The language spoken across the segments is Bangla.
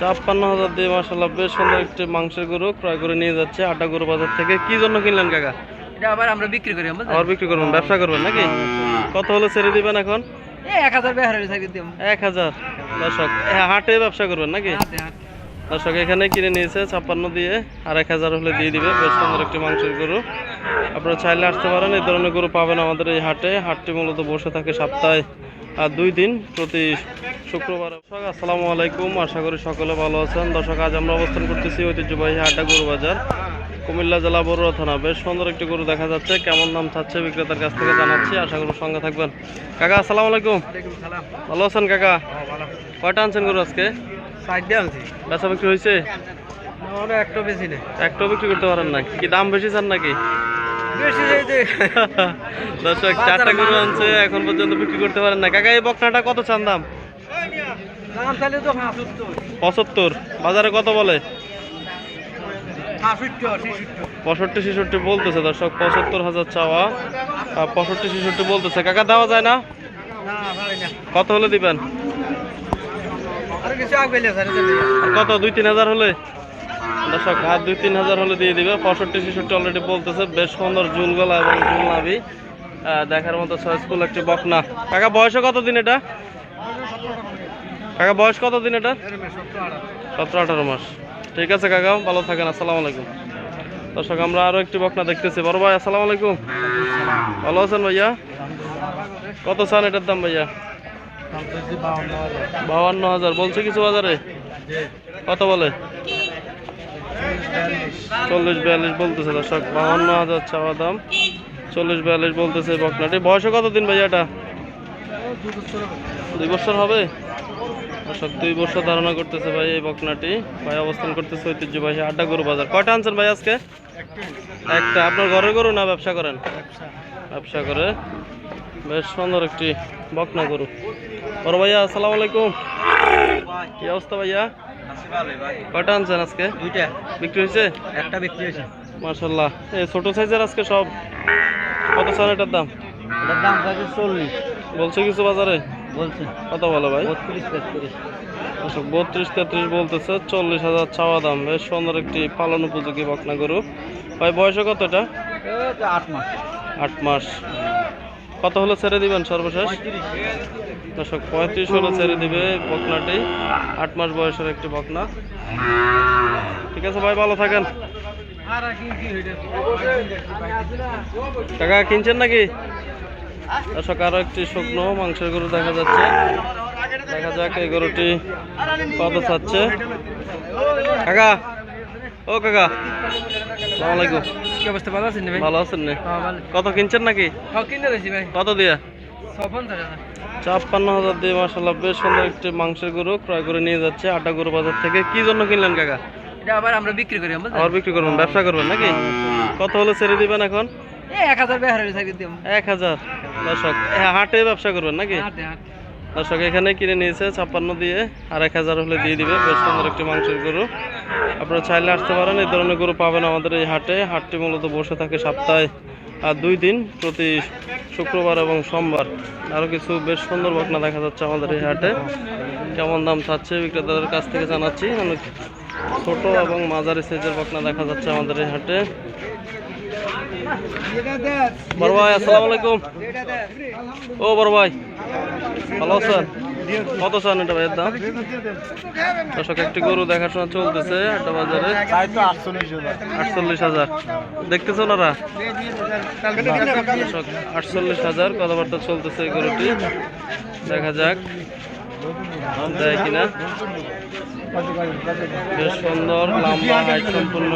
ছাপ্পান্ন হাজার দিয়ে মাসাল্লাহ বেশ সুন্দর একটি মাংসের গরু ক্রয় করে নিয়ে যাচ্ছে আটা গরু বাজার থেকে। কি জন্য কিনলেন কাকা? এটা আবার আমরা বিক্রি করি আবার বিক্রি করবেন ব্যবসা করবেন নাকি? কত হলে ছেড়ে দিবেন এখন? এক হাজার এক হাজার। দর্শক হাটে ব্যবসা করবেন নাকি? দর্শক এখানে কিনে নিয়েছে ছাপ্পান্ন দিয়ে আর এক হাজার হলে দিয়ে দিবে। বেশ সুন্দর একটি মাংসের গরু। আপনারা চাইলে আসতে পারেন এই ধরনের গরু পাবেন আমাদের এই হাটে। হাটটি মূলত বসে থাকে সপ্তাহে আর দুই দিন প্রতি শুক্রবার। দর্শক আসসালামু আলাইকুম। আশা করি সকলে ভালো আছেন। দর্শক আজ আমরা অবস্থান করতেছি ঐতিহ্যবাহী হাটা গরু বাজার কুমিল্লা জেলা বড়ুয়া থানা। বেশ সুন্দর একটি গরু দেখা যাচ্ছে। কেমন দাম চাচ্ছে বিক্রেতার কাছ থেকে জানাচ্ছি। আশা করি সঙ্গে থাকবেন। কাকা আসসালামু আলাইকুম। ভালো আছেন কাকা? কয়টা আনছেন গরু আজকে? বেচা বিক্রি হয়েছে? একটু বিক্রি করতে পারেন না। কি দাম বেশি চান নাকি? দর্শক চারটা গরু আনছে এখন পর্যন্ত বিক্রি করতে পারেন না। কাকা এই বকনাটা কত চান দাম? পঁচাত্তর। বাজারে কত বলে? পঁয়ষট্টি ছেষট্টি। বলতেছে দর্শক পঁচাত্তর হাজার চাওয়া। আর পঁয়ষট্টি ছেষট্টি বলতেছে। কাকা দেওয়া যায় না? কত হলে দিবেন? কত? দুই তিন হাজার হলে? দর্শক আর দুই তিন হাজার হলে দিয়ে দিবে। পঁয়ষট্টি ছেষট্টি অলরেডি বলতেছে বেশ সুন্দর জুল গলা এবং জুল আহ, দেখার মতো সয়েসফুল একটি বকনা। কাকা বয়সে কত দিন এটা? কাকা বয়স কত দিন এটা? সতেরো আঠারো মাস। ঠিক আছে কাকা ভালো থাকেন আসসালামু আলাইকুম। দর্শক আমরা আরও একটি বকনা দেখতেছি। বড় ভাই আসসালামু আলাইকুম। ভালো আছেন ভাইয়া? কত চান এটার দাম ভাইয়া? বাউান্ন হাজার। বলছে কিছু বাজারে? কত বলে? চল্লিশ বিয়াল্লিশ বলতেছে দর্শক বাউান্ন হাজার চাওয়া দাম। চল্লিশ বিয়াল্লিশ বলতেছে বকনাটি। বয়সে কত দিন ভাইয়া এটা? দুই বছর হবে? দর্শক, দুই বছর ধারণা করতেছে ভাই এই বকনাটি। ভাই অবস্থান করতেছে ঐতিহ্যবাহী আড্ডা গরু বাজার। কয়টা আনছেন ভাই আজকে? একটা। আপনার ঘরের গরু না ব্যবসা করেন? ব্যবসা করে। বেশ সুন্দর একটি বকনা গরু। বড় ভাইয়া, আসসালামু আলাইকুম। কি অবস্থা ভাইয়া? কয়টা আনছেন আজকে? দুইটা। বিক্রি হয়েছে? একটা বিক্রি হয়েছে। মার্শাল্লাহ এই ছোট সাইজের আজকে সব কত চান এটার দাম? এটার দাম চল্লিশ। বলছে কিছু বাজারে? বলছে। কত বলো ভাই? বত্রিশ তেত্রিশ। আচ্ছা বত্রিশ তেত্রিশ বলতেছে চল্লিশ হাজার চাওয়া দাম। বেশ সুন্দর একটি পালন উপযোগী বকনা গরু। ভাই বয়সে কত এটা? আট মাস। আট মাস। কত হলে ছেড়ে দিবেন সর্বশেষ? দর্শক, পঁয়ত্রিশ হলে ছেড়ে দিবে বকনাটি। আট মাস বয়সের একটি বকনা। ঠিক আছে ভাই, ভালো থাকেন। টাকা কিনছেন নাকি? দর্শক, আরও একটি শুকনো মাংসের গরু দেখা যাচ্ছে। দেখা যাক এই গরুটি কত চাচ্ছে কাকা ও কাকা। সালাম আলাইকুম। কি অবস্থা? ভালো আছেন ভাই? ভালো আছেন না। হ্যাঁ কত কিনছেন নাকি? হ্যাঁ কিনে দিয়েছি ভাই। কত দিয়া? ছাপ্পান্ন হাজার। দিয়ে মাসাল্লাহ বেশ সুন্দর একটি মাংসের গরু ক্রয় করে নিয়ে যাচ্ছে আটা গরু বাজার থেকে। কি জন্য কিনলেন কাকা? এটা আবার আমরা বিক্রি করি আবার বিক্রি করবেন ব্যবসা করবেন নাকি? কত হলে ছেড়ে দিবেন এখন? এক হাজার এক হাজার। দর্শক হাটে ব্যবসা করবেন নাকি? হাতে দর্শক, এখানে কিনে নিয়েছে ছাপ্পান্ন দিয়ে আর এক হাজার হলে দিয়ে দিবে। বেশ সুন্দর একটি মাংসের গরু। আপনারা চাইলে আসতে পারেন, এই ধরনের গরু পাবেন আমাদের এই হাটে। হাটটি মূলত বসে থাকে সপ্তাহে আর দুই দিন, প্রতি শুক্রবার এবং সোমবার। আরও কিছু বেশ সুন্দর বকনা দেখা যাচ্ছে আমাদের এই হাটে। কেমন দাম চাচ্ছে বিক্রেতাদের কাছ থেকে জানাচ্ছি। অনেক ছোট এবং মাঝারি সাইজের বকনা দেখা যাচ্ছে আমাদের এই হাটে। বড় ভাই, আসসালামু আলাইকুম। ও বড় ভাই ভালো আছেন? কত চান এটা ভাইয়ের দাম? দর্শক, একটি গরু দেখাশোনা চলতেছে একটা বাজারে। আটচল্লিশ হাজার। দেখতেছো ওনারা আটচল্লিশ হাজার কথাবার্তা চলতেছে গরুটি। দেখা যাক। দেয় কিনা। বেশ সুন্দর সম্পূর্ণ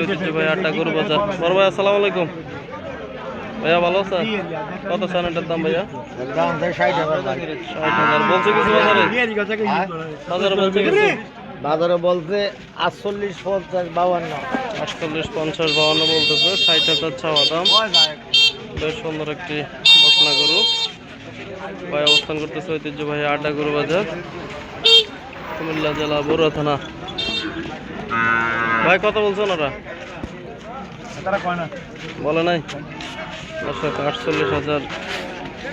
ঐতিহ্যবাহী আড্ডা গরু বাজার। ভাই, আসসালামু আলাইকুম। ভাইয়া ভালো আছেন? কত এটার দাম ভাইয়া? ষাট হাজার। বলছে কিছু বাজারে? বাজারে বলছে কিছু? বাজারে বলতে আটচল্লিশ পঞ্চাশ বাউান্ন আটচল্লিশ পঞ্চাশ বাউন্ন বলতেছে ষাট হাজার চাওয়া দাম। বেশ সুন্দর একটি বকনা গরু। ভাই অবস্থান করতেছে ঐতিহ্যবাহী আড্ডা গরু বাজার কুমিল্লা জেলা বড়ুয়া থানা। ভাই কত বলছো ওনারা বলে নাই? দর্শক আটচল্লিশ হাজার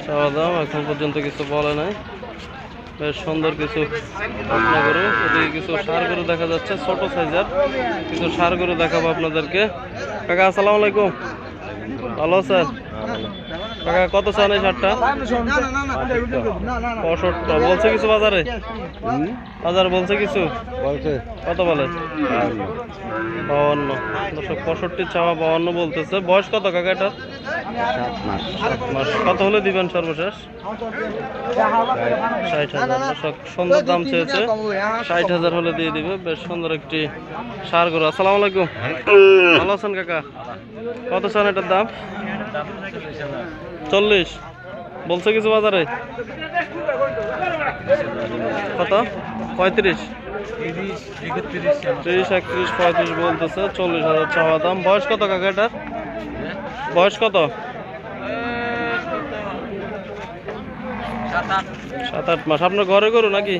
চাওয়া দাম, এখন পর্যন্ত কিছু বলে নাই। বেশ সুন্দর কিছু পাটনা গরু এদিকে কিছু সার গরু দেখা যাচ্ছে, ছোট সাইজের কিছু সার গরু দেখাবো আপনাদেরকে। কাকা, আসসালামু আলাইকুম। ভালো কাকা কত চান এই সারটা? পঁয়ষট্টি। বলছে কিছু বাজারে? বাজার বলছে কিছু? বলছে। কত বলে? বাউন্ন। দশক পঁয়ষট্টি চাওয়া বাউন্ন বলতেছে। বয়স কত কাকা এটা কত হলে দিবেন সর্বশেষ? ষাট হাজার। দর্শক সুন্দর দাম চেয়েছে। ষাট হাজার হলে দিয়ে দিবে। বেশ সুন্দর একটি সার গরু। আসসালামু আলাইকুম। ভালো আছেন কাকা? কত চান এটার দাম? চল্লিশ। বলছে কিছু বাজারে? কত? পঁয়ত্রিশ। তিরিশ, একত্রিশ, পঁয়ত্রিশ বলতেছে, চল্লিশ হাজার চাওয়া দাম। বয়স কত কাকা এটার? বয়স কত? সাত আট মাস। আপনার ঘরে গরু নাকি?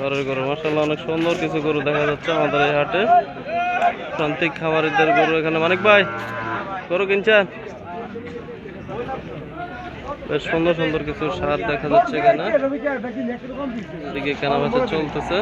ঘরের গরু। মাসাল্লাহ অনেক সুন্দর কিছু গরু দেখা যাচ্ছে আমাদের এই হাটে। প্রান্তিক খামারিদের গরু এখানে। মানিক ভাই, গরু কিনছেন? বেশ সুন্দর সুন্দর কিছু সার দেখা যাচ্ছে এখানে। এদিকে কেনাবেচা চলতেছে।